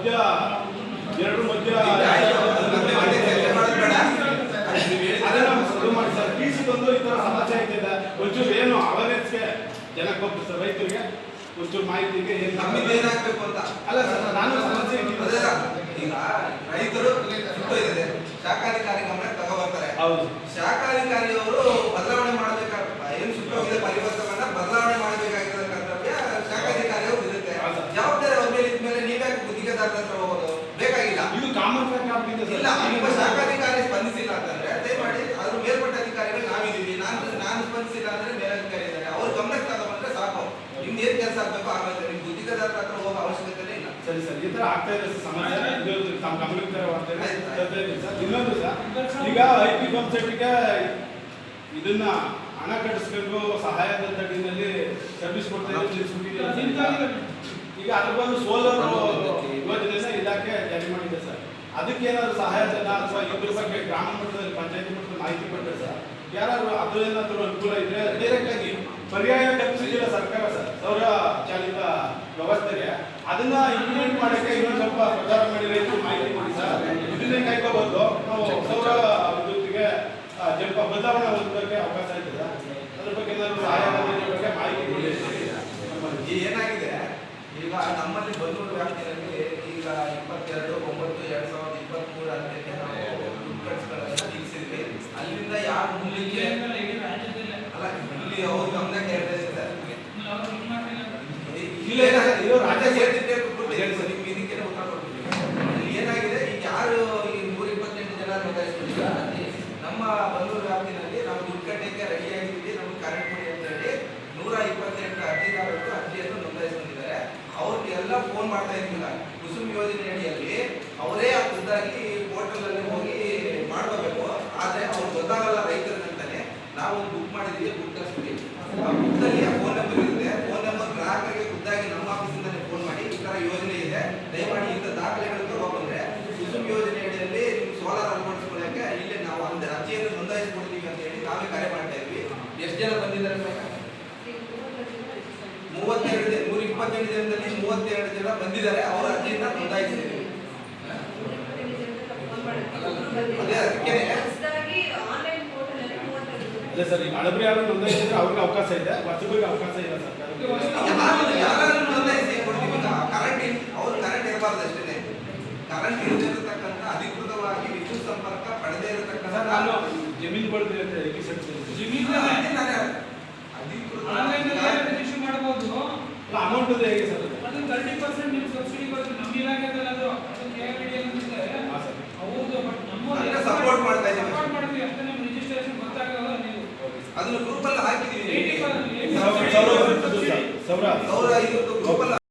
ಮಧ್ಯ ಎರಡು ಮಧ್ಯ. ಟಿಸಿದೊಂದು ಈ ತರ ಸಮಸ್ಯೆ ಆಯ್ತಿದೆ ಒಂಚೂರು ಏನು ಅವೇರ್ನೆಸ್ಗೆ ಜನಕ್ಕೆ ಒಬ್ಬ ಸರ್ ರೈತರಿಗೆ ಒಂಚೂರು ಮಾಹಿತಿಗೆ ಏನು ನಮ್ಮಿಂದ ಏನಾಗ್ಬೇಕು ಅಂತ? ಅಲ್ಲ ಸರ್ ನಾನು ಸಮಸ್ಯೆ ಈಗ ರೈತರು ಶಾಖಾಧಿಕಾರಿ ಗಮನಕ್ಕೆ ತಗೋಬರ್ತಾರೆ. ಹೌದು. ಶಾಖಾಧಿಕಾರಿಯವರು ಬದಲಾವಣೆ ಮಾಡಬೇಕಾಗ ಏನು ಸುತ್ತೋಗಿದೆ ಪರಿವರ್ತನೆ ಬದಲಾವಣೆ ಮಾಡಬೇಕಾಗಿರೋ ಕರ್ತವ್ಯ ಶಾಖಾಧಿಕಾರಿಯವರು ಇರುತ್ತೆ ಹೌದು. ಜವಾಬ್ದಾರಿ ಅವ್ರ ಮೇಲೆ ಇದ್ಮೇಲೆ ಗುತ್ತಿಗೆದಾರರ ಹತ್ರ ಹೋಗೋದು. ಬೇಕಾಗಿಲ್ಲ. ಇದು ಕಾಮನ್ ಫ್ಯಾಕ್ಟ್ ಸರ್. ಇಲ್ಲ ನಿಮ್ಮ ಶಾಖಾಧಿಕಾರಿ ಸ್ಪಂದಿಸಿಲ್ಲ ಅಂತಂದ್ರೆ ದಯಮಾಡಿ ಅದ್ರ ಮೇಲ್ಪಟ್ಟ ಅಧಿಕಾರಿಗಳು ನಾವಿದ್ದೀವಿ. ನಾನು ನಾನು ಸ್ಪಂದಿಸಿಲ್ಲ ಅಂದ್ರೆ ಮೇಲಧಿಕಾರಿ ಇದ್ದಾರೆ. ಅವ್ರ ಗಮನಕ್ಕೆ ತಗೊಂಡ್ರೆ ಸಾಕು. ನಿಮ್ದು ಏನ್ ಕೆಲಸ ಆಗ್ಬೇಕು ಆಗುತ್ತೆ ನಿಮ್ ಗುತ್ತಿಗೆದಾರರ ಹತ್ರ ಹೋಗೋ ಅವಶ್ಯಕತೆ ಇಲ್ಲ. ಸರಿ ಸರ್ ಈ ತರ ಆಗ್ತಾ ಇದೆ ಸಮಸ್ಯೆ. ಇದು ತಮ್ಮ ಗಮನಕ್ಕೆ ಆಯ್ತು. ಸರ್. ಇನ್ನೊಂದು ಸರ್ ಈಗ ಐ ಪಿ ಪಂಪ್ ಸೆಟ್ಗೆ ಇದನ್ನ ಹಣ ಕಟ್ಟಿಸ್ಕೊಂಡು ಸಹಾಯದ ತಡಿನಲ್ಲಿ ಸರ್ವಿಸ್ ಕೊಡ್ತಾ ಇರೋದು ಈಗ? ಈಗ ಅದ್ರ ಬಂದು ಸೋಲಾರ್ ಅದಕ್ಕೆ ಏನಾದ್ರು ಸಹಾಯಧನ ಅಥವಾ ಇದ್ರ ಬಗ್ಗೆ ಗ್ರಾಮ ಮಟ್ಟದಲ್ಲಿ ಪಂಚಾಯತಿ ಮಟ್ಟದಲ್ಲಿ ಮಾಹಿತಿ ಕೊಟ್ಟರೆ ಸರ್ ಯಾರು ಅದ್ರೇನಾದ್ರೂ ಅನುಕೂಲ ಇದ್ರೆ ಡೈರೆಕ್ಟ್ ಆಗಿ ಪರ್ಯಾಯ ಕಲ್ಪಿಸಿದ ಸರ್ಕಾರ ಸರ್, ಸೌರ ಚಾಲಿತ ವ್ಯವಸ್ಥೆಗೆ ಅದನ್ನ ಇಂಪ್ಲಿಮೆಂಟ್ ಮಾಡಕ್ಕೆ ಇನ್ನೊಂದು ಸ್ವಲ್ಪ ಪ್ರಚಾರ ಮಾಡಿ ಮಾಹಿತಿ ಕೊಡಿ ಸರ್. ಇದನ್ನೇ ಕೈಕೋಬಹುದು ನಾವು ಸೌರ ವಿದ್ಯುತ್ತಿಗೆ ಸ್ವಲ್ಪ ಬದಲಾವಣೆ ಹೊಂದೋಕೆ ಅವಕಾಶ ಇದೆ ಅದ್ರ ಬಗ್ಗೆ ಏನಾದ್ರು ಸಹಾಯಧನ ಬಗ್ಗೆ ಮಾಹಿತಿ ಕೊಡಿ ಈ ಏನಾಗಿದೆ ಈಗ ನಮ್ಮಲ್ಲಿ ಬಂದೂರು ವ್ಯಾಪ್ತಿಯಲ್ಲಿ ಈಗ ಇಪ್ಪತ್ತೆರಡು ಒಂಬತ್ತು ಎರಡ್ ಸಾವಿರದ ಇಪ್ಪತ್ತ್ ಮೂರು ಹತ್ತಕ್ಕೆ ನಾವು ದುಡ್ಡು ಕಟ್ಸ್ಕೊಳ್ಳೋದನ್ನ ನಿಲ್ಸಿದ್ವಿ ಮುಂದಕ್ಕೆ ಅಲ್ಲ ಇಲ್ಲಿ ಅವ್ರ ಗಮನಕ್ಕೆ ಹೇಳ್ತಾ ಇದ್ದಾರೆ ಇಲ್ಲ ಇಲ್ಲ ಸರ್, ಇದು ರಾಜ್ಯ ಸೇರಿದ್ದೆ ಕೊಟ್ಟು ಹೇಳಿ ಸರ್ ನಿಮ್ಗೆ ಇದಕ್ಕೆ ಏನಾಗಿದೆ ಈಗ ಯಾರು ಈ ನೂರ ಇಪ್ಪತ್ತೆಂಟು ಜನ ನೋಂದಾಯಿಸ್ಕೊಂಡಿದ್ದಾರೆ ನಮ್ಮ ಬೆಂಗಳೂರು ವ್ಯಾಪ್ತಿನಲ್ಲಿ ನಾವು ದುಡ್ಡು ಕಟ್ಟಕ್ಕೆ ರೆಡಿ ಆಗಿದ್ದೀವಿ ನಮ್ಗೆ ಕರೆಂಟ್ ಕೊಡಿ ಅಂತ ಹೇಳಿ ನೂರ ಇಪ್ಪತ್ತೆಂಟು ಅರ್ಜಿಯನ್ನು ನೋಂದಾಯಿಸ್ಕೊಂಡಿದ್ದಾರೆ. ಅವ್ರಿಗೆ ಎಲ್ಲ ಫೋನ್ ಮಾಡ್ತಾ ಇದ್ದಿಲ್ಲ ಕುಸುಮ್ ಯೋಜನೆ ಅಡಿಯಲ್ಲಿ ಅವರೇ ಖುದ್ದಾಗಿ ಪೋರ್ಟಲ್ ಅಲ್ಲಿ ಹೋಗಿ ಮಾಡ್ಕೋಬೇಕು ಆದ್ರೆ ಅವ್ರು ಗೊತ್ತಾಗಲ್ಲ ರೈತರಿಗಂತಾನೆ ನಾವು ಬುಕ್ ಮಾಡಿದೀವಿ ಬುಕ್ ಕಳಿಸ್ಬಿಡಿ ಆ ಫೋನ್ ನಂಬರ್ ಇರುತ್ತೆ. ಫೋನ್ ನಂಬರ್ ಗ್ರಾಹಕರಿಗೆ ಖುದ್ದಾಗಿ ನಮ್ಮ ಆಫೀಸಿನಲ್ಲಿ ಫೋನ್ ಮಾಡಿ, ಈ ತರ ಯೋಜನೆ ಇದೆ. ದಯಮಾಡಿ ಇಂಥ ದಾಖಲೆಗಳು ತಗೊಂಡ್ಬಂದ್ರೆ ಕುಸುಮ್ ಯೋಜನೆ ಅಡಿಯಲ್ಲಿ ನಿಮ್ಗೆ ಸೋಲಾರ್ ಅಳವಡಿಸ್ಕೊಳ್ಳಕ್ಕೆ ಇಲ್ಲಿ ನಾವು ಅಂದ ಅರ್ಜಿಯನ್ನು ನೋಂದಾಯಿಸ್ಕೊಡ್ತೀವಿ ಅಂತ ಹೇಳಿ ನಾವೇ ಕರೆ ಮಾಡ್ತಾ ಇದ್ವಿ. ಎಷ್ಟು ಜನ ಬಂದಿದ್ದಾರೆ? ಮೂವತ್ತೆರಡು ನೂರ ಇಪ್ಪತ್ತೆಂಟು ಜನದಲ್ಲಿ ಮೂವತ್ತೆರಡು ಜನ ಬಂದಿದ್ದಾರೆ. ಅವರ ಅರ್ಜಿಯನ್ನು ನೋಂದಾಯಿಸಿದ್ದೀವಿ ಅದೇ ಅದಕ್ಕೇನೆ ಅದೇ ಸರ್ ಈಗ ಹಳಬ್ರಿ ಯಾರು ನೋಂದಾಯಿಸಿದ್ರೆ ಅವ್ರಿಗೆ ಅವಕಾಶ ಇದೆ. ಹೊಸಬರಿಗೆ ಅವಕಾಶ ಇಲ್ಲ ಸರ್ಕಾರ ನೋಂದಾಯಿಸಿ ಕರೆಂಟ್ ಅವ್ರು ಕರೆಂಟ್ ಇರಬಾರ್ದು ಅಷ್ಟೇ ಕರೆಂಟ್ ಇರದಿರತಕ್ಕಂಥ ಅಧಿಕೃತವಾಗಿ ವಿದ್ಯುತ್ ಸಂಪರ್ಕ ಪಡೆದೇ ಇರತಕ್ಕಂಥ ಸರ್ ನಾನು ಜಮೀನು ಬಡ್ದು ಅಂತ ರಿಜಿಸ್ಟ್ರೇಷನ್ ಅಧಿಕೃತ ಅಮೌಂಟ್ ಹೇಗೆ ಸರ್ ಅದು? ಅದು ತರ್ಟಿ ಪರ್ಸೆಂಟ್ ನಿಮ್ಗೆ ಸಬ್ಸಿಡಿ ಬರುತ್ತೆ ನಮ್ಮ ಇಲಾಖೆದಲ್ಲಿ ಅದು ಅದು KLD ಅಂತಿದೆ. ಹಾ, ಸರ್. ಹೌದು ಬಟ್ ನಮ್ಮಲ್ಲಿ ಅಂದ್ರೆ support ಮಾಡ್ತಾ ಇದ್ದೀವಿ. support ಮಾಡ್ತೀವಿ ಅಷ್ಟೇ ನಿಮ್ಮ ರಿಜಿಸ್ಟ್ರೇಷನ್ ಗೊತ್ತಾಗಲ್ಲ ನೀವು ಅದನ್ನ ಗ್ರೂಪ್ ಅಲ್ಲಿ ಹಾಕಿದೀವಿ 80% ಸೌರ- ಸೌರ ವಿದ್ಯುತ್